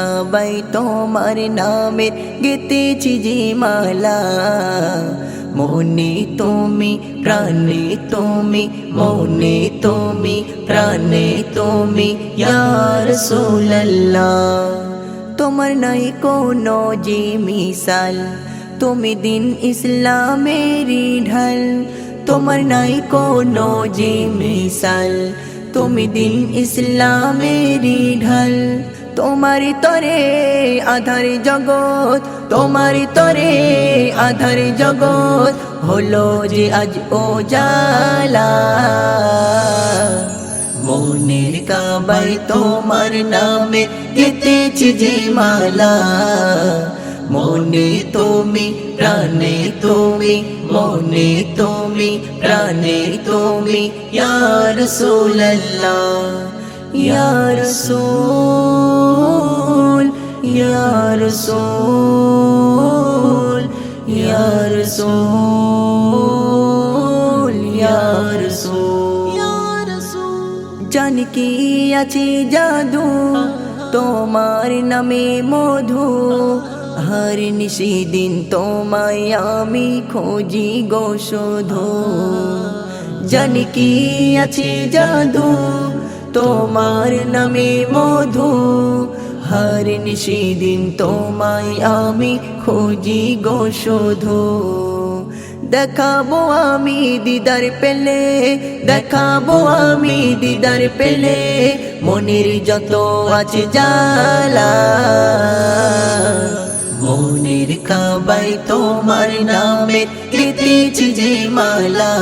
কাবাই তোমার নামের গেতেছি যে মালা মনে তুমি, প্রাণে তুমি, মনে তুমি, প্রাণে তুমি ইয়ার সোল্লাহ তোমার নাই কোনো যে মিসাল তুমি দিন ইসলামেরই ঢাল। তোমার নাই কোনো যে মিসাল তুমি দিন ইসলামেরই ঢাল। তোমার তরে আধার জগৎ তোমার তরে আধার জগৎ হলো যে আজ ও জালা মনের কাবাই তোমার নামে গেতেছি যে মালা। মনে তুমি, প্রাণে তুমি, মনে তুমি, প্রাণে তুমি ইয়ার সোল্লাহ ইয়ার সোল ইয়ার সোল ইয়ার সোল ইয়ার সোল জানি কি আছে জাদু, তোমার নামে মধু, হর নিশি দিন তোমায় আমি খোঁজি গো শোধু। জানি কি আছে জাদু, তোমার নামে মধু হর নিশিদিন তোমায় আমি খোঁজি গো শোধু। দেখাবো আমি দিদার পেলে, দেখাবো আমি দিদার পেলে, মনের যত আছে জালা মনের কাবাই তোমার নামে কেটেছি যে মালা।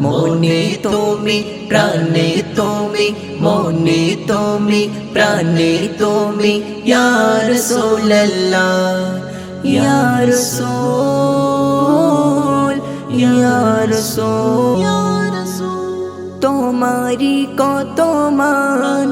মনে তুমি প্রাণে তুমি, মনে তুমি, প্রাণে তুমি ইয়ার সোল্লাহ ইয়ার সোল ইয়ার সোল তোমারি কত মান,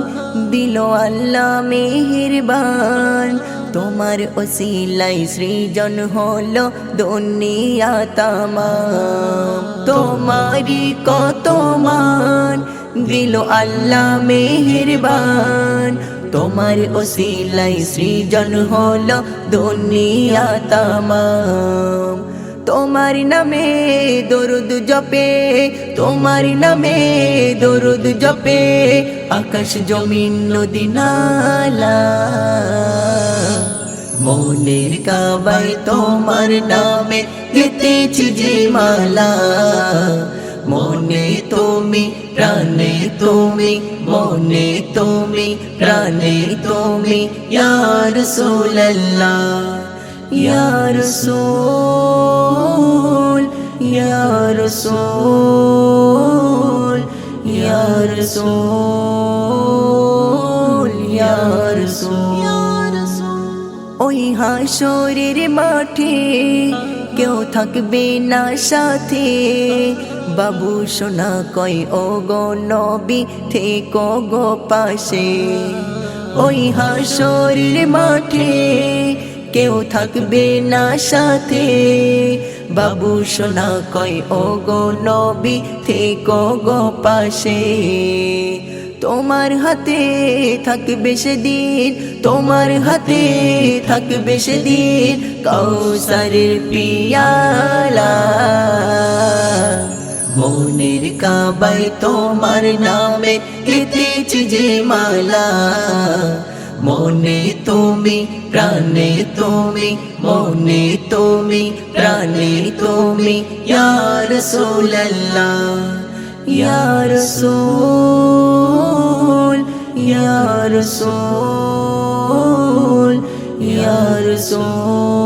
দিল আল্লাহ মেহেরবান। তোমার ওসিলাই সৃজন হলো দুনিয়া তামাম। তোমারি কত মান, দিল আল্লাহ মেহেরবান। তোমার ওসিলাই সৃজন হলো দুনিয়া তামাম। তোমার নামে দরুদ জপে, তোমার নামে দরুদ জপে, আকাশ জমিন নদী নালা। মনের কাবাই তোমার নামে গেতেছি যে মালা। মনে তুমি, প্রাণে তুমি, মনে তুমি, প্রাণে তুমি ইয়ার সোল্লাহ ইয়ার সোল ইয়ার সোল ইয়ার সোল ইয়ার সোল ওই হাসরের মাঠে কেউ থাকবে না সাথে। বাবু সোনা কয় ও গো নবী, থেকো গো পাশে। ওই হাসরের মাঠে কেউ থাকবে না সাথে। বাবু সোনা কয় ও গো নবী, থেকো গো পাশে। তোমার হাতে থাকবে সেদিন, তোমার হাতে থাকবে সেদিন কৌসারের পিয়ালা। মনের কাবাই তোমার নামে কেটেছি যে মালা। মনে তুমি, প্রাণে তুমি, মনে তুমি, প্রাণে তুমি ইয়ার সোল্লা ইয়ার সোল ইয়ার সোল ইয়ার সোল